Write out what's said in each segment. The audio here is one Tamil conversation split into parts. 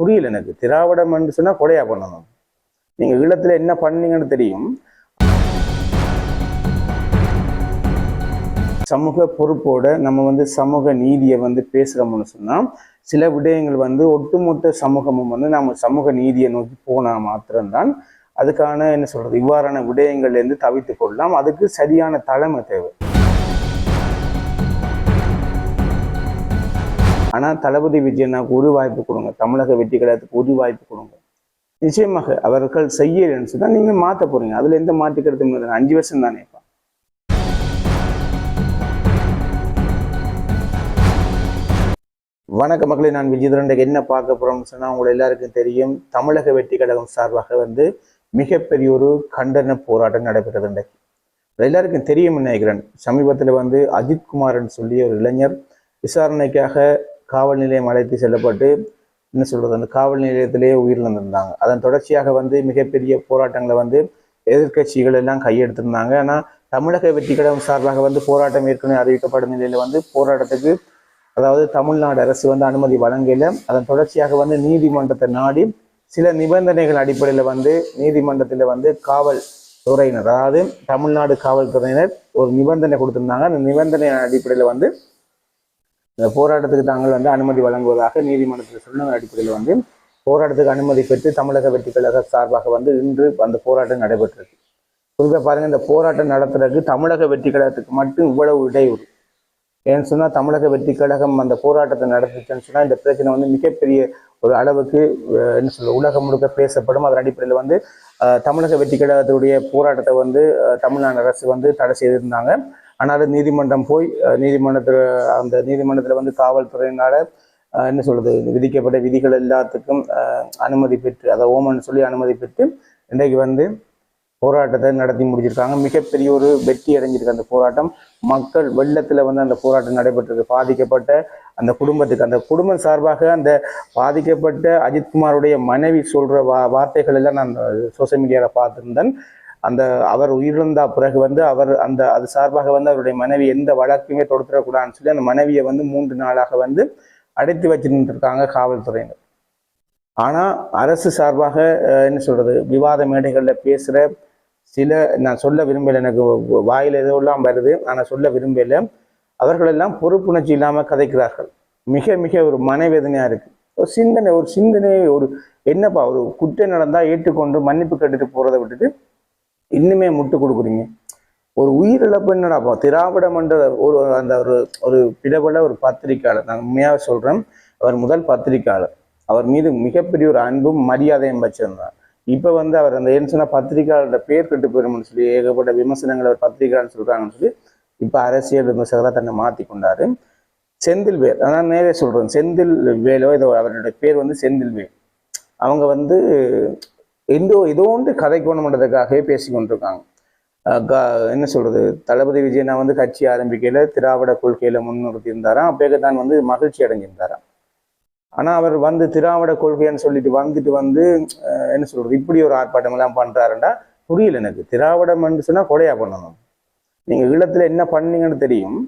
புரியல எனக்கு. திராவிடம் என்று சொன்னா கொலையா பண்ணணும். நீங்க ஈழத்துல என்ன பண்ணீங்கன்னு தெரியும். சமூக பொறுப்போட நம்ம வந்து சமூக நீதியை வந்து பேசுறோம்னு சொன்னா சில விடயங்கள் வந்து ஒட்டுமொத்த சமூகமும் வந்து நம்ம சமூக நீதியை நோக்கி போனா மாத்திரம்தான் அதுக்கான என்ன சொல்றது இவ்வாறான விடயங்கள்ல இருந்து தவித்து கொள்ளலாம். அதுக்கு சரியான தலைமை தேவை. ஆனா தளபதி விஜயனாக்கு ஒரு வாய்ப்பு கொடுங்க. தமிழக வெற்றி கழகத்துக்கு ஒரு வாய்ப்பு கொடுங்க. நிச்சயமாக அவர்கள் செய்யலன்னு சொன்னா நீங்க மாத்த போறீங்க. அதுல எந்த மாற்றிக்கிறது அஞ்சு வருஷம் தானே வணக்க மக்களை நான் விஜயதரண்டைக்கு என்ன பார்க்க போறோம்னு சொன்னா உங்களை எல்லாருக்கும் தெரியும். தமிழக வெற்றி கழகம் சார்பாக வந்து மிகப்பெரிய ஒரு கண்டன போராட்டம் நடைபெற்றது இன்றைக்கு எல்லாருக்கும் தெரியும் நினைக்கிறேன். சமீபத்தில் வந்து அஜித்குமார்னு சொல்லி ஒரு இளைஞர் விசாரணைக்காக காவல் நிலையம் அழைத்து செல்லப்பட்டு என்ன சொல்கிறது அந்த காவல் நிலையத்திலேயே உயிரிழந்திருந்தாங்க. அதன் தொடர்ச்சியாக வந்து மிகப்பெரிய போராட்டங்களை வந்து எதிர்க்கட்சிகள் எல்லாம் கையெடுத்திருந்தாங்க. ஆனால் தமிழக வெற்றி கழகம் சார்பாக வந்து போராட்டம் ஏற்கனவே அறிவிக்கப்படும் நிலையில் வந்து போராட்டத்துக்கு அதாவது தமிழ்நாடு அரசு வந்து அனுமதி வழங்கல. அதன் தொடர்ச்சியாக வந்து நீதிமன்றத்தை நாடி சில நிபந்தனைகள் அடிப்படையில் வந்து நீதிமன்றத்தில் வந்து காவல் துறையினர் அதாவது தமிழ்நாடு காவல்துறையினர் ஒரு நிபந்தனை கொடுத்திருந்தாங்க. அந்த நிபந்தனை அடிப்படையில் வந்து இந்த போராட்டத்துக்கு தாங்கள் வந்து அனுமதி வழங்குவதாக நீதிமன்றத்தில் சொன்ன அடிப்படையில் வந்து போராட்டத்துக்கு அனுமதி பெற்று தமிழக வெற்றி கழக சார்பாக வந்து இன்று அந்த போராட்டம் நடைபெற்றிருக்கு குறிப்பாக பாருங்கள் இந்த போராட்டம் நடத்துறதுக்கு தமிழக வெற்றி கழகத்துக்கு மட்டும் இவ்வளவு இடையூறு. ஏன்னு சொன்னா தமிழக வெற்றி கழகம் அந்த போராட்டத்தை நடத்துச்சுன்னு சொன்னால் இந்த பிரச்சனை வந்து மிகப்பெரிய ஒரு அளவுக்கு என்ன சொல்ல உலகம் முழுக்க பேசப்படும். அதன் அடிப்படையில் வந்து தமிழக வெற்றி கழகத்துடைய போராட்டத்தை வந்து தமிழ்நாடு அரசு வந்து தடை செய்திருந்தாங்க. ஆனாலும் நீதிமன்றம் போய் நீதிமன்றத்தில் அந்த நீதிமன்றத்தில் வந்து காவல்துறையினால் என்ன சொல்கிறது விதிக்கப்பட்ட விதிகள் எல்லாத்துக்கும் அனுமதி பெற்று அதை ஓமன் சொல்லி அனுமதி பெற்று இன்றைக்கு வந்து போராட்டத்தை நடத்தி முடிச்சிருக்காங்க. மிகப்பெரிய ஒரு வெற்றி அடைஞ்சிருக்கு அந்த போராட்டம். மக்கள் வெள்ளத்தில் வந்து அந்த போராட்டம் நடைபெற்றிருக்கு பாதிக்கப்பட்ட அந்த குடும்பத்துக்கு அந்த குடும்பம் சார்பாக அந்த பாதிக்கப்பட்ட அஜித்குமாருடைய மனைவி சொல்கிற வா வார்த்தைகள் எல்லாம் நான் சோசியல் மீடியாவில் பார்த்துருந்தேன். அந்த அவர் உயிரிழந்த பிறகு வந்து அவர் அந்த அது சார்பாக வந்து அவருடைய மனைவி எந்த வழக்குமே தொடுத்துடக்கூடாதுன்னு சொல்லி அந்த மனைவியை வந்து மூன்று நாளாக வந்து அடைத்து வச்சு நின்றுருக்காங்க காவல்துறையினர். ஆனால் அரசு சார்பாக என்ன சொல்கிறது விவாத மேடைகளில் பேசுகிற சில நான் சொல்ல விரும்பலை எனக்கு வாயில் ஏதோ எல்லாம் வருது ஆனால் சொல்ல விரும்பலை அவர்களெல்லாம் பொறுப்புணர்ச்சி இல்லாமல் கதைக்கிறார்கள். மிக மிக ஒரு மனவேதனையாக இருக்குது ஒரு சிந்தனை ஒரு சிந்தனை ஒரு என்னப்பா ஒரு குற்றம் நடந்தால் ஏற்றுக்கொண்டு மன்னிப்பு கேட்டுட்டு போகிறத விட்டுட்டு இன்னுமே முட்டு கொடுக்குறீங்க. ஒரு உயிரிழப்பு என்னடாப்பா திராவிட என்ற ஒரு அந்த ஒரு ஒரு பிரபல ஒரு பத்திரிக்கையாளர் நான் உண்மையாக சொல்றேன் அவர் முதல் பத்திரிக்கையாளர். அவர் மீது மிகப்பெரிய ஒரு அன்பும் மரியாதையும் வச்சிருந்தார். இப்ப வந்து அவர் அந்த என்ன சொன்னால் பத்திரிகையாளரோட பேர் கெட்டு போயிடும்னு சொல்லி ஏகப்பட்ட விமர்சனங்கள் அவர் பத்திரிகையாளர் சொல்றாங்கன்னு சொல்லி இப்ப அரசியல் விமர்சகராக தன்னை மாற்றி கொண்டாரு. செந்தில் வேல் அதான் நேரே சொல்றேன் செந்தில் வேலோ இதோ அவருடைய பேர் வந்து செந்தில் வேல் அவங்க வந்து எந்தோ ஏதோ ஒன்று கதைக்கணுன்றதுக்காகவே பேசி கொண்டிருக்காங்க என்ன சொல்றது? தளபதி விஜய் நான் வந்து கட்சி ஆரம்பிக்கையில திராவிட கொள்கையில முன்னிறுத்தி இருந்தாராம் அப்பேக தான் வந்து மகிழ்ச்சி அடைஞ்சிருந்தாராம். ஆனா அவர் வந்து திராவிட கொள்கைன்னு சொல்லிட்டு வந்துட்டு வந்து என்ன சொல்றது? இப்படி ஒரு ஆர்ப்பாட்டம் எல்லாம் பண்றாருன்னா புரியல எனக்கு. திராவிடம் சொன்னா கொலையா பண்ணணும். நீங்க ஈழத்துல என்ன பண்ணீங்கன்னு தெரியும்.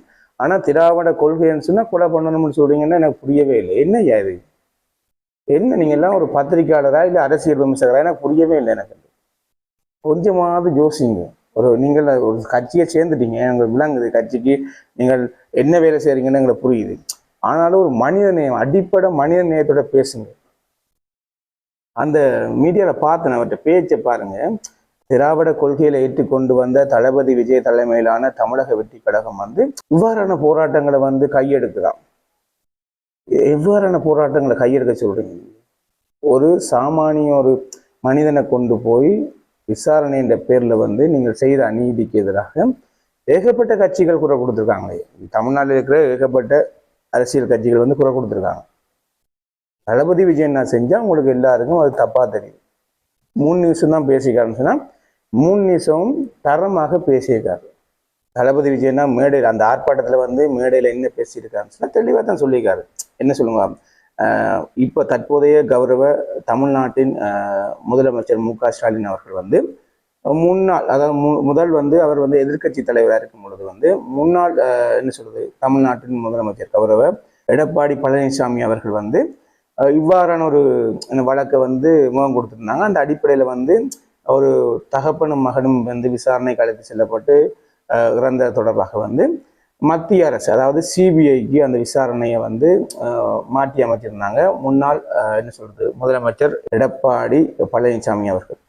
ஆனா திராவிட கொள்கைன்னு சொன்னா கொலை பண்ணணும்னு சொல்றீங்கன்னா எனக்கு புரியவே இல்லை. என்ன ஐயா இது? என்ன நீங்க எல்லாம் ஒரு பத்திரிக்கையாளரா இல்ல அரசியல் விமர்சகரா? எனக்கு புரியவே இல்லை எனக்கு. கொஞ்சமாவது யோசிங்க. ஒரு நீங்கள் ஒரு கட்சியை சேர்ந்துட்டீங்க எங்களுக்கு விளங்குது கட்சிக்கு நீங்கள் என்ன வேலை செய்யறீங்கன்னு எங்களுக்கு புரியுது. ஆனாலும் ஒரு மனித நேயம் அடிப்படை மனித நேயத்தோட பேசுங்க. அந்த மீடியாவில் பார்த்தேன் அவர்கிட்ட பேச்சை பாருங்க. திராவிட கொள்கையில ஏற்றுக்கொண்டு வந்த தளபதி விஜய் தலைமையிலான தமிழக வெற்றி கழகம் வந்து இவ்வாறான போராட்டங்களை வந்து கையெடுக்குதான் எவ்வாறான போராட்டங்களை கையெடுக்க சொல்கிறீங்க ஒரு சாமானிய ஒரு மனிதனை கொண்டு போய் விசாரணை என்ற வந்து நீங்கள் செய்த அநீதிக்கு எதிராக ஏகப்பட்ட கட்சிகள் குரல் கொடுத்துருக்காங்களே. தமிழ்நாட்டில் இருக்கிற ஏகப்பட்ட அரசியல் கட்சிகள் வந்து குரல் கொடுத்துருக்காங்க. தளபதி விஜய் நான் செஞ்சால் உங்களுக்கு எல்லாருக்கும் அது தப்பாக தெரியும். மூணு நிமிஷம் தான் பேசிக்காருன்னு சொன்னால் மூணு நிமிஷமும் தரமாக பேசியிருக்காரு. தளபதி விஜய்னா மேடையில் அந்த ஆர்ப்பாட்டத்தில் வந்து மேடையில் என்ன பேசியிருக்காருன்னு தெளிவாக தான் சொல்லியிருக்காரு. என்ன சொல்லுங்க? இப்போ தற்போதைய கௌரவ தமிழ்நாட்டின் முதலமைச்சர் மு க ஸ்டாலின் அவர்கள் வந்து முன்னாள் அதாவது மு- முதல் வந்து அவர் வந்து எதிர்க்கட்சி தலைவராக இருக்கும் பொழுது வந்து முன்னாள் என்ன சொல்றது? தமிழ்நாட்டின் முதலமைச்சர் கௌரவ எடப்பாடி பழனிசாமி அவர்கள் வந்து இவ்வாறான ஒரு வழக்கை வந்து முகம் கொடுத்துருந்தாங்க. அந்த அடிப்படையில் வந்து ஒரு தகப்பனும் மகனும் வந்து விசாரணை அழைத்து செல்லப்பட்டு இறந்த தொடர்பாக வந்து மத்திய அரசு அதாவது சிபிஐக்கு அந்த விசாரணையை வந்து மாற்றி அமைச்சிருந்தாங்க. முன்னாள் என்ன சொல்றது முதலமைச்சர் எடப்பாடி பழனிசாமி அவர்கள்.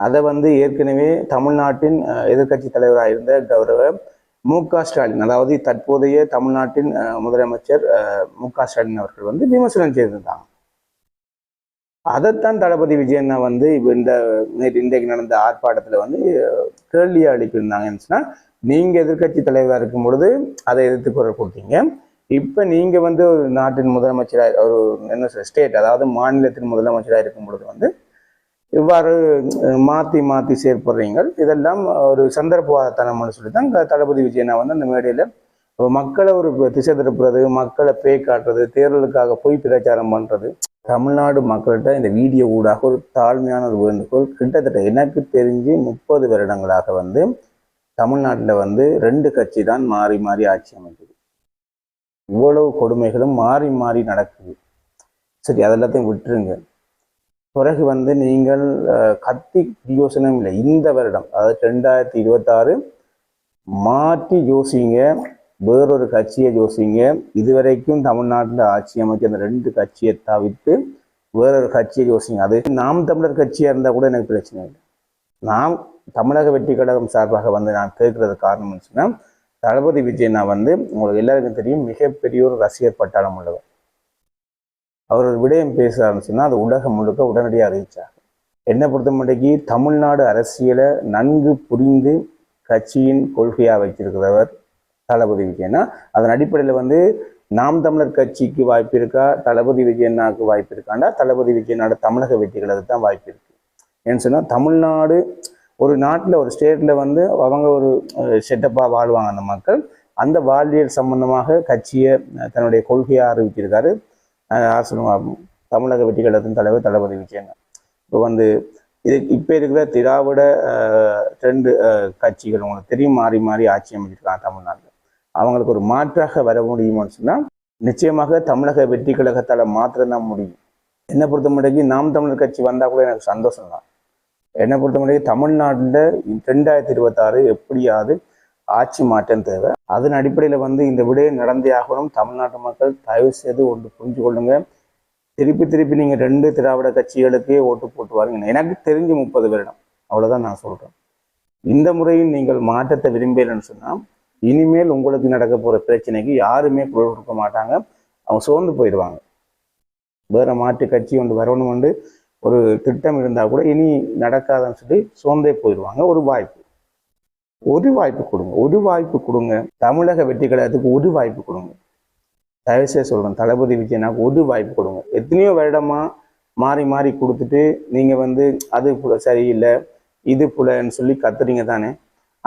அதை வந்து ஏற்கனவே தமிழ்நாட்டின் எதிர்கட்சி தலைவராக இருந்த கௌரவ மு க ஸ்டாலின் அதாவது தற்போதைய தமிழ்நாட்டின் முதலமைச்சர் அஹ், மு க ஸ்டாலின் அவர்கள் வந்து விமர்சனம் செய்திருந்தாங்க. அதைத்தான் தளபதி விஜயண்ணா வந்து இந்த நேற்று இன்றைக்கு நடந்த ஆர்ப்பாட்டத்தில் வந்து கேள்வியா எழுப்பியிருந்தாங்கன்னு சொன்னால் நீங்கள் எதிர்க்கட்சி தலைவராக இருக்கும் பொழுது அதை எதிர்த்து குரல் கொடுத்தீங்க. இப்போ நீங்கள் வந்து ஒரு நாட்டின் முதலமைச்சராக ஒரு என்ன சொல்ற ஸ்டேட் அதாவது மாநிலத்தின் முதலமைச்சராக இருக்கும் பொழுது வந்து இவ்வாறு மாற்றி மாற்றி செயற்படுறீங்க. இதெல்லாம் ஒரு சந்தர்ப்பவாதத்தனம்னு சொல்லி தான் தளபதி விஜயனா வந்து அந்த மேடையில் மக்களை ஒரு திசை திருப்புறது மக்களை பேய் காட்டுறது தேர்தலுக்காக போய் பிரச்சாரம் பண்ணுறது தமிழ்நாடு மக்கள்கிட்ட இந்த வீடியோ ஊடாக ஒரு தாழ்மையான ஒரு வேண்டுகோள் கிட்டத்தட்ட எனக்கு தெரிஞ்சு முப்பது வருடங்களாக வந்து தமிழ்நாட்டில் வந்து ரெண்டு கட்சி தான் மாறி மாறி ஆட்சி அமைக்குது. இவ்வளவு கொடுமைகளும் மாறி மாறி நடக்குது. சரி அதெல்லாத்தையும் விட்டுருங்க. பிறகு வந்து நீங்கள் கத்தி யோசனையும் இல்லை. இந்த வருடம் அதாவது ரெண்டாயிரத்தி இருபத்தாறு மாற்றி யோசிங்க. வேறொரு கட்சியை யோசிங்க. இதுவரைக்கும் தமிழ்நாட்டில் ஆட்சி அமைச்ச அந்த ரெண்டு கட்சியை தவிர்த்து வேறொரு கட்சியை யோசிங்க. அது நாம் தமிழர் கட்சியாக இருந்தால் கூட எனக்கு பிரச்சனை இல்லை. நாம் தமிழக வெற்றி கழகம் சார்பாக வந்து நான் கேட்கறது காரணம் சொன்னால் தளபதி விஜய் நான் வந்து உங்களுக்கு எல்லாருக்கும் தெரியும் மிகப்பெரிய ஒரு ரசிகர் பட்டாளம் உள்ளவர். அவர் ஒரு விடயம் பேசுகிறாருன்னு சொன்னால் அது உலகம் முழுக்க உடனடியாக ரீச் ஆகும். என்னை பொறுத்த மட்டுக்கு தமிழ்நாடு அரசியலை நன்கு புரிந்து கட்சியின் கொள்கையாக வைத்திருக்கிறவர் தளபதி விஜயனா அதன் அடிப்படையில் வந்து நாம் தமிழர் கட்சிக்கு வாய்ப்பு இருக்கா? தளபதி விஜயனாக்கு வாய்ப்பு இருக்காண்டா? தளபதி விஜயனோட தமிழக வெற்றிகளுக்கு தான் வாய்ப்பு இருக்கு. ஏன்னு சொன்னால் தமிழ்நாடு ஒரு நாட்டில் ஒரு ஸ்டேட்டில் வந்து அவங்க ஒரு செட்டப்பாக வாழ்வாங்க அந்த மக்கள். அந்த வாழ்வியல் சம்பந்தமாக கட்சியை தன்னுடைய கொள்கையை அறிவிச்சிருக்காரு. அஹ், தமிழக வெற்றி கழகத்தின் தலைவர் தளபதி விஜயங்க இப்போ வந்து இது இப்போ இருக்கிற திராவிட ரெண்டு கட்சிகள் உங்களுக்கு தெரியும் மாறி மாறி ஆட்சி அமைச்சிருக்காங்க தமிழ்நாட்டில். அவங்களுக்கு ஒரு மாற்றாக வர முடியுமான்னு சொன்னால் நிச்சயமாக தமிழக வெற்றி கழகத்தால் மாத்திரம்தான் முடியும். என்னை பொறுத்த மட்டும் நாம் தமிழர் கட்சி வந்தால் கூட எனக்கு சந்தோஷம் தான். என்னை பொறுத்த மட்டும் தமிழ்நாட்டில் ரெண்டாயிரத்தி இருபத்தாறு எப்படியாவது ஆட்சி மாற்றம் தேவை. அதன் அடிப்படையில் வந்து இந்த விடயம் நடந்தே ஆகணும். தமிழ்நாட்டு மக்கள் தயவு செய்து ஒன்று புரிஞ்சு கொள்ளுங்க. திருப்பி திருப்பி நீங்கள் ரெண்டு திராவிட கட்சிகளுக்கே ஓட்டு போட்டு வாருங்க. எனக்கு தெரிஞ்சு முப்பது வருடம். அவ்வளோதான் நான் சொல்கிறேன் இந்த முறையும் நீங்கள் மாற்றத்தை விரும்பலைன்னு சொன்னால் இனிமேல் உங்களுக்கு நடக்க போகிற பிரச்சனைக்கு யாருமே குரல் கொடுக்க மாட்டாங்க. அவங்க சோர்ந்து போயிடுவாங்க. வேற மாற்று கட்சி ஒன்று வரணும் வந்து ஒரு திட்டம் இருந்தால் கூட இனி நடக்காதுன்னு சொல்லி சோர்ந்தே போயிடுவாங்க. ஒரு வாய்ப்பு. ஒரு வாய்ப்பு கொடுங்க. ஒரு வாய்ப்பு கொடுங்க. தமிழக வெற்றி கழகத்துக்கு ஒரு வாய்ப்பு கொடுங்க. தயவுசெய்து சொல்கிறேன் தளபதி விஜயனாக்கு ஒரு வாய்ப்பு கொடுங்க. எத்தனையோ வருடமா மாறி மாறி கொடுத்துட்டு நீங்கள் வந்து அது சரியில்லை இது புலன்னு சொல்லி கத்துறீங்க தானே.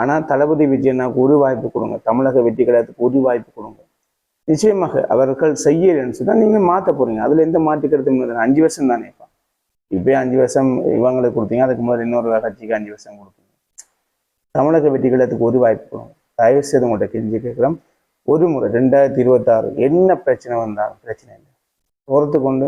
ஆனால் தளபதி விஜயனாக்கு ஒரு வாய்ப்பு கொடுங்க. தமிழக வெற்றி கழகத்துக்கு ஒரு வாய்ப்பு கொடுங்க. நிச்சயமாக அவர்கள் செய்யலைன்னு சொன்னால் நீங்கள் மாற்ற போறீங்க. அதில் எந்த மாற்றிக்கிறது அஞ்சு வருஷம் தானே இப்போ. இப்போ அஞ்சு வருஷம் இவங்களுக்கு கொடுத்தீங்க. அதுக்கு முதல்ல இன்னொரு கட்சிக்கு அஞ்சு வருஷம் கொடுத்தீங்க. தமிழக வெற்றி கழகத்துக்கு ஒரு வாய்ப்பு கொடுங்க. தயவு செய்து உங்கள்கிட்ட கெஞ்சி கேட்குறோம் ஒரு முறை ரெண்டாயிரத்தி இருபத்தாறு என்ன பிரச்சனை வந்தாலும் பிரச்சனை இல்லை. பொறுத்து கொண்டு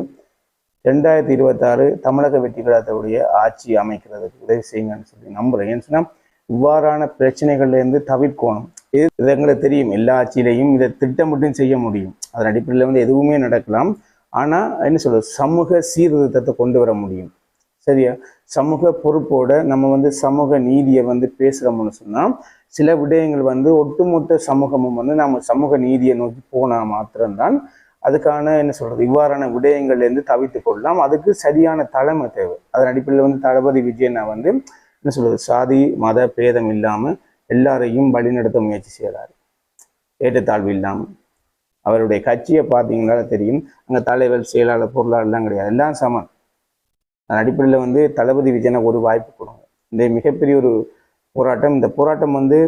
ரெண்டாயிரத்தி இருபத்தாறு தமிழக வெற்றி கழகத்துடைய ஆட்சி அமைக்கிறதுக்கு உதவி செய்யுங்கன்னு சொல்லி நம்புறேன். ஏன்னு சொன்னா இவ்வாறான பிரச்சனைகள்ல இருந்து தவிர்க்கணும். இது இது எங்களுக்கு தெரியும். எல்லா ஆட்சியிலையும் இதை திட்டமிட்டும் செய்ய முடியும். அதன் அடிப்படையில் வந்து எதுவுமே நடக்கலாம். ஆனா என்ன சொல்றது? சமூக சீர்திருத்தத்தை கொண்டு வர முடியும். சரியா? சமூக பொறுப்போட நம்ம வந்து சமூக நீதியை வந்து பேசுறோம்னு சொன்னா சில விடயங்கள் வந்து ஒட்டுமொத்த சமூகமும் வந்து நம்ம சமூக நீதியை நோக்கி போனா மாத்திரம்தான் அதுக்கான என்ன சொல்றது? இவ்வாறான விடயங்கள்ல இருந்து தவித்து கொள்ளலாம். அதுக்கு சரியான தலைமை தேவை. அதன் அடிப்படையில் வந்து தளபதி விஜயனா வந்து என்ன சொல்றது? சாதி மத பேதம் இல்லாமல் எல்லாரையும் வழிநடத்த முயற்சி செய்கிறாரு. ஏற்றத்தாழ்வு இல்லாமல் அவருடைய கட்சியை பார்த்தீங்கன்னா தெரியும். அங்கே தலைவர் செயலாளர் பொருளாளர்லாம் கிடையாது. எல்லாம் சமம். அதன் அடிப்படையில் வந்து தளபதி விஜயனுக்கு ஒரு வாய்ப்பு கொடுங்க. இந்த மிகப்பெரிய ஒரு போராட்டம். இந்த போராட்டம் வந்து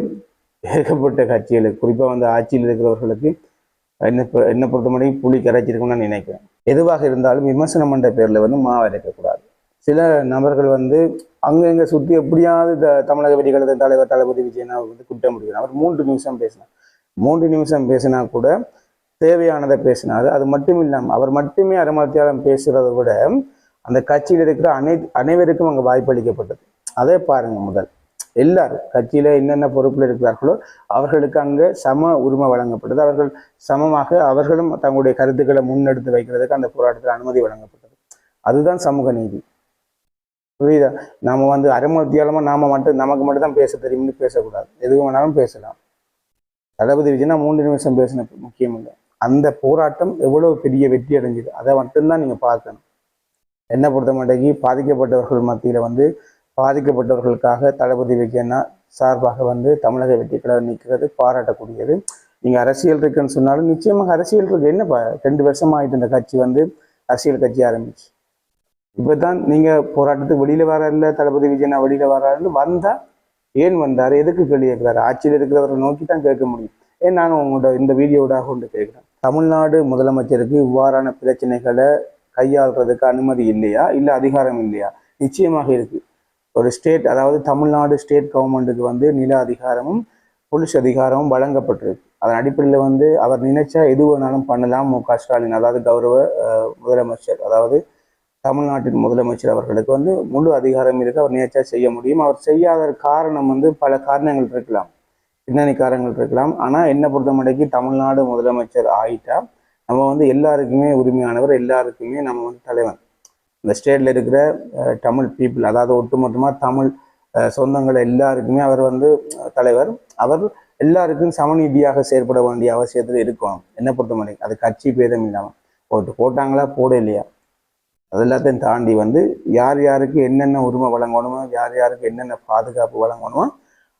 ஏகப்பட்ட கட்சிகளுக்கு குறிப்பாக வந்து ஆட்சியில் இருக்கிறவர்களுக்கு என்ன என்ன என்னை புலி கரைச்சிருக்கும்னு நான் நினைக்கிறேன். எதுவாக இருந்தாலும் விமர்சனம் பண்ற பேரில் வந்து மாவரைக்கக்கூடாது சில நபர்கள் வந்து அங்கங்க சுற்றி எப்படியாவது த- தமிழக வெடிகளது தலைவர் தளபதி விஜயனா வந்து குற்றம் முடியும். அவர் மூன்று நிமிஷம் பேசினார். மூன்று நிமிஷம் பேசினா கூட தேவையானதை பேசினாரு. அது மட்டும் இல்லாமல் அவர் மட்டுமே அறமத்தியாலம் பேசுகிறத விட அந்த கட்சியில் இருக்கிற அனை அனைவருக்கும் அங்கே வாய்ப்பளிக்கப்பட்டது அதே பாருங்க முதல். எல்லாரும் கட்சியில என்னென்ன பொறுப்பில் இருக்கிறார்களோ அவர்களுக்கு அங்கே சம உரிமை வழங்கப்பட்டது. அவர்கள் சமமாக அவர்களும் தங்களுடைய கருத்துக்களை முன்னெடுத்து வைக்கிறதுக்கு அந்த போராட்டத்தில் அனுமதி வழங்கப்பட்டது. அதுதான் சமூக நீதி. புரியுதா? நம்ம வந்து அரைமத்தியாலமா நாம் மட்டும் நமக்கு மட்டும் தான் பேச தெரியும்னு பேசக்கூடாது. எதுக்கு வேணாலும் பேசலாம். தளபதி விஜய்னா மூன்று நிமிஷம் பேசின முக்கியம் இல்லை. அந்த போராட்டம் எவ்வளவு பெரிய வெற்றி அடைஞ்சுது அதை மட்டும்தான் நீங்கள் பார்க்கணும். என்ன பொறுத்த மாட்டேங்கி பாதிக்கப்பட்டவர்கள் மத்தியில் வந்து பாதிக்கப்பட்டவர்களுக்காக தளபதி விஜயனா சார்பாக வந்து தமிழக வெற்றி கழகம் நிற்கிறது பாராட்டக்கூடியது. நீங்கள் அரசியல் இருக்குன்னு சொன்னாலும் நிச்சயமாக அரசியல் இருக்கு. என்னப்பா ரெண்டு வருஷமாக ஆயிட்டு இந்த கட்சி வந்து அரசியல் கட்சி ஆரம்பிச்சு. இப்பதான் நீங்க போராட்டத்துக்கு வெளியில வராருல தளபதி விஜயனா வெளியில வராருன்னு வந்தா ஏன் வந்தார்? எதுக்கு கேள்வி கேட்கிறாரு? ஆட்சியில் இருக்கிறவரை நோக்கி தான் கேட்க முடியும். ஏன் நான் உங்களோட இந்த வீடியோடாக கொண்டு கேட்கிறேன். தமிழ்நாடு முதலமைச்சருக்கு இவ்வாறான பிரச்சனைகளை கையாளுறதுக்கு அனுமதி இல்லையா? இல்லை அதிகாரம் இல்லையா? நிச்சயமாக இருக்கு. ஒரு ஸ்டேட் அதாவது தமிழ்நாடு ஸ்டேட் கவர்மெண்ட்டுக்கு வந்து நில அதிகாரமும் போலீஸ் அதிகாரமும் வழங்கப்பட்டிருக்கு. அதன் அடிப்படையில் வந்து அவர் நினைச்சா எது வேணாலும் பண்ணலாம். மு க ஸ்டாலின் அதாவது கௌரவ அஹ், முதலமைச்சர் அதாவது தமிழ்நாட்டின் முதலமைச்சர் அவர்களுக்கு வந்து முழு அதிகாரம் இருக்கு. அவர் நேச்சா செய்ய முடியும். அவர் செய்யாத காரணம் வந்து பல காரணங்கள் இருக்கலாம். பின்னணி காரணங்கள் இருக்கலாம். ஆனால் என்ன பொறுத்தமடைக்கு தமிழ்நாடு முதலமைச்சர் ஆயிட்டா நம்ம வந்து எல்லாருக்குமே உரிமையானவர் எல்லாருக்குமே நம்ம வந்து தலைவன். இந்த ஸ்டேட்ல இருக்கிற தமிழ் பீப்புள் அதாவது ஒட்டுமொத்தமாக தமிழ் சொந்தங்கள் எல்லாருக்குமே அவர் வந்து தலைவர். அவர் எல்லாருக்கும் சமநீதியாக செயற்பட வேண்டிய அவசியத்தில் இருக்கும் என்ன பொறுத்தமடைக்கு அது கட்சி பேதம் இல்லாமல் போட்டு போட்டாங்களா போட இல்லையா அதெல்லாத்தையும் தாண்டி வந்து யார் யாருக்கு என்னென்ன உரிமை வழங்கணுமோ யார் யாருக்கு என்னென்ன பாதுகாப்பு வழங்கணுமோ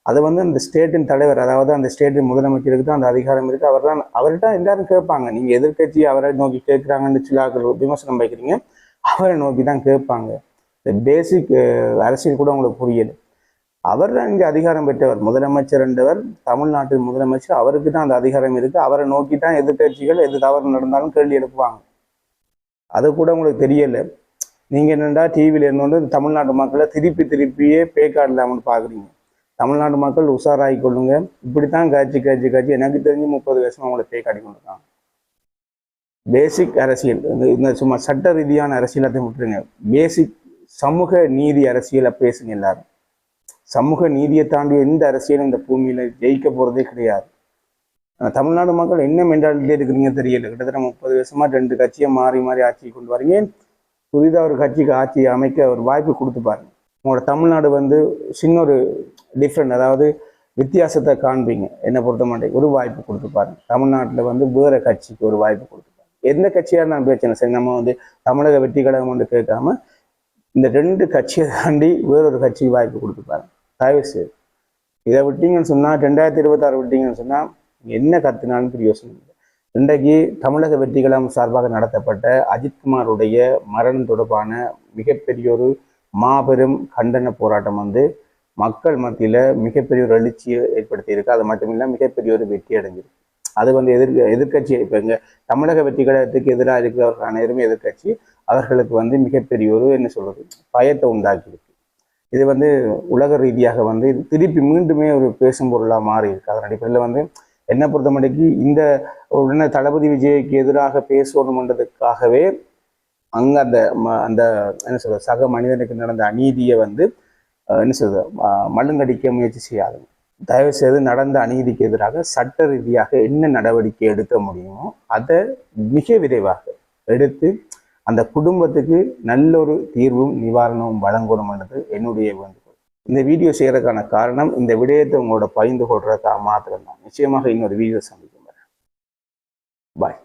அதை வந்து அந்த ஸ்டேட்டின் தலைவர் அதாவது அந்த ஸ்டேட்டின் முதலமைச்சருக்கு தான் அந்த அதிகாரம் இருக்குது அவர் தான் அவர்கிட்ட எல்லாரும் கேட்பாங்க. நீங்கள் எதிர்கட்சி அவரை நோக்கி கேட்குறாங்கன்னு சிலாக்கள் விமர்சனம் வைக்கிறீங்க அவரை நோக்கி தான் கேட்பாங்க. இந்த பேசிக் அரசியல் கூட உங்களுக்கு புரியுது அவர் தான் இங்கே அதிகாரம் பெற்றவர். முதலமைச்சர் என்றவர் தமிழ்நாட்டின் முதலமைச்சர் அவருக்கு தான் அந்த அதிகாரம் இருக்குது அவரை நோக்கி தான் எதிர்கட்சிகள் எது தவறு நடந்தாலும் கேள்வி எழுப்புவாங்க. அது கூட உங்களுக்கு தெரியலை. நீங்கள் என்னடா டிவியில் இருந்தோண்டு தமிழ்நாட்டு மக்களை திருப்பி திருப்பியே பேக்கார்டு இல்லாமல் பார்க்குறீங்க தமிழ்நாட்டு மக்கள் உஷாராகி கொள்ளுங்க. இப்படி தான் காய்ச்சி காய்ச்சி காய்ச்சி எனக்கு தெரிஞ்சு முப்பது வருஷமாக அவங்களை பேக்காடி கொண்டிருக்காங்க பேசிக் அரசியல். இந்த- இந்த சும்மா சட்ட ரீதியான அரசியலத்தை விட்டுருங்க. பேசிக் சமூக நீதி அரசியலை பேசுங்க எல்லாரும். சமூக நீதியை தாண்டி எந்த அரசியலும் இந்த பூமியில் ஜெயிக்க போகிறதே கிடையாது. தமிழ்நாடு மக்கள் என்ன மென்டாலிட்டியில இருக்கிறீங்க தெரியல. கிட்டத்தட்ட முப்பது வருஷமா ரெண்டு கட்சியை மாறி மாறி ஆட்சி கொண்டு வரீங்க. புதிதா ஒரு கட்சிக்கு ஆட்சி அமைக்க ஒரு வாய்ப்பு கொடுத்து பாருங்க. உங்களோட தமிழ்நாடு வந்து சின்ன ஒரு டிஃப்ரெண்ட் அதாவது வித்தியாசத்தை காண்பீங்க. என்னை பொறுத்த ஒரு வாய்ப்பு கொடுத்து பாருங்க. தமிழ்நாட்டில் வந்து வேற கட்சிக்கு ஒரு வாய்ப்பு கொடுத்து பாருங்க. எந்த கட்சியாக நான் பிரச்சனை சரி நம்ம வந்து தமிழக வெற்றி கழகம் வந்து கேட்காம இந்த ரெண்டு கட்சியை தாண்டி வேறொரு கட்சிக்கு வாய்ப்பு கொடுத்து பாருங்க. தயவு செய்து. இதை விட்டீங்கன்னு சொன்னால் ரெண்டாயிரத்தி இருபத்தாறு விட்டீங்கன்னு சொன்னால் என்ன கத்துனாலும் பிரயோசனம் இல்லை. இன்றைக்கு தமிழக வெற்றிகளம் சார்பாக நடத்தப்பட்ட அஜித்குமாருடைய மரணம் தொடர்பான மிகப்பெரிய ஒரு மாபெரும் கண்டன போராட்டம் வந்து மக்கள் மத்தியில் மிகப்பெரிய ஒரு எழுச்சியை ஏற்படுத்தியிருக்கு. அது மட்டும் இல்லை மிகப்பெரிய ஒரு வெற்றி அடைஞ்சிருக்கு. அது வந்து எதிர் எதிர்கட்சி இப்போ இங்கே தமிழக வெற்றி கழகத்துக்கு எதிராக இருக்கிறவர்கள் அனைவருமே எதிர்க்கட்சி அவர்களுக்கு வந்து மிகப்பெரிய ஒரு என்ன சொல்றது பயத்தை உண்டாக்கியிருக்கு. இது வந்து உலக ரீதியாக வந்து திருப்பி மீண்டுமே ஒரு பேசும் பொருளாக மாறி இருக்கு அதன் அடிப்படையில் வந்து என்னை பொறுத்தமட்டிக்கு இந்த உடனே தளபதி விஜய்க்கு எதிராக பேசணுமன்றதுக்காகவே அங்க அந்த ம- அந்த என்ன சொல்றது சக மனிதனுக்கு நடந்த அநீதியை வந்து என்ன சொல்றது ம- மழுங்கடிக்க முயற்சி செய்யாதுங்க தயவு செய்து நடந்த அநீதிக்கு எதிராக சட்ட ரீதியாக என்ன நடவடிக்கை எடுக்க முடியுமோ அதை மிக விரைவாக எடுத்து அந்த குடும்பத்துக்கு நல்ல ஒரு தீர்வும் நிவாரணமும் வழங்கணும்ன்றது என்னுடைய வந்து இந்த வீடியோ செய்யறதுக்கான காரணம் இந்த விடயத்தை உங்களோட பகிர்ந்து கொள்றதுக்காக மாத்திரம் தான் நிச்சயமாக இன்னொரு வீடியோ சந்திக்கும் பாய்